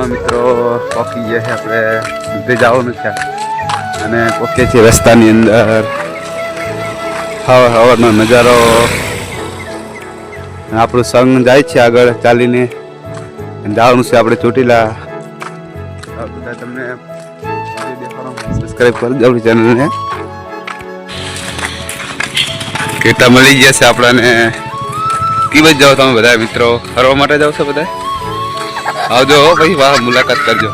હાલમાં મિત્રો પહોંચી ગયા છે આપણે દૂધે જવાનું છે. અને પહોંચીએ છીએ રસ્તાની અંદર. હવા, હવાનો નજારો. આપણું સંઘ જાય છે આગળ ચાલીને. જવાનું છે આપણે ચોટીલા. બધા તમને સબસ્ક્રાઈબ કરી દો ચેનલને કેટા મળી ગયા છે આપણાને. કીવત જાઓ તમે બધા મિત્રો? ફરવા માટે જાઓ છો બધા? આવજો હો ભાઈ વાહ મુલાકાત કરજો.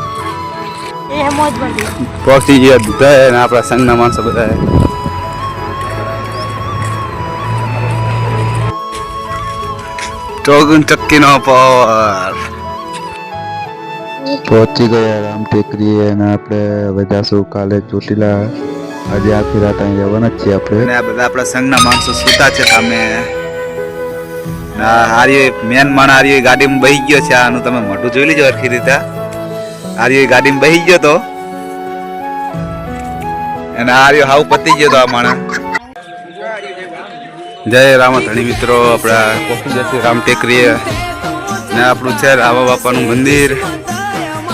એ મોજ બધી પહોંચી ગયા બધા અને આપણા સંઘના માણસો બધા ચોગન ચક્કીનો પાવર. પહોંચી ગયા રામ ટેકરી અને આપણે બધા શું કાલે ચોટીલા. આજે આખી રાત અહીં રહેવાના જ છીએ આપણે. બધા આપણા સંઘના માણસો સુતા છે સામે. આર્ય મેન માણ આર્ય ગાડીમાં બહી ગયો છે. આનું તમે મોઢું જોઈ લેજો હરખી રીતે. આર્ય ગાડીમાં બહી ગયો તો. અને આર્ય હાવ પતી ગયો તો આ માણસ જય રામધણી મિત્રો, આપણા પહોંચી જશે રામ ટેકરીએ. ને આપણું છે રામા બાપાનું મંદિર.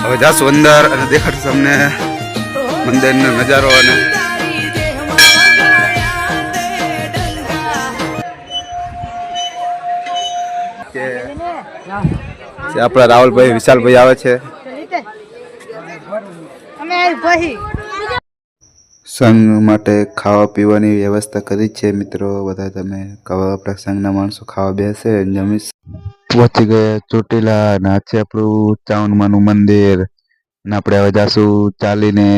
હવે જાશું અંદર અને દેખાડશું તમને મંદિરનો નજારો અને કે આપણા રાહુલભાઈ વિશાલભાઈ આવે છે. અમે સંઘ માટે ખાવા પીવાની વ્યવસ્થા કરી છે મિત્રો. બધા તમે ખાવા આપણા સંઘના માણસો ખાવા બેસે જમી પહોંચી ગયા ચોટીલા અને આ છે આપણું ચાવનમાનું મંદિર. ને આપણે હવે જાશું ચાલીને.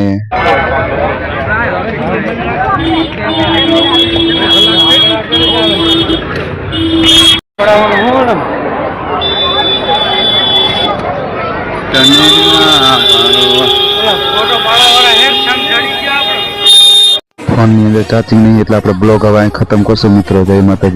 ફોનની અંદર ચાર્જિંગ નહીં એટલે આપણે બ્લોગ હવે ખતમ કરશું મિત્રો. જય માતાજી.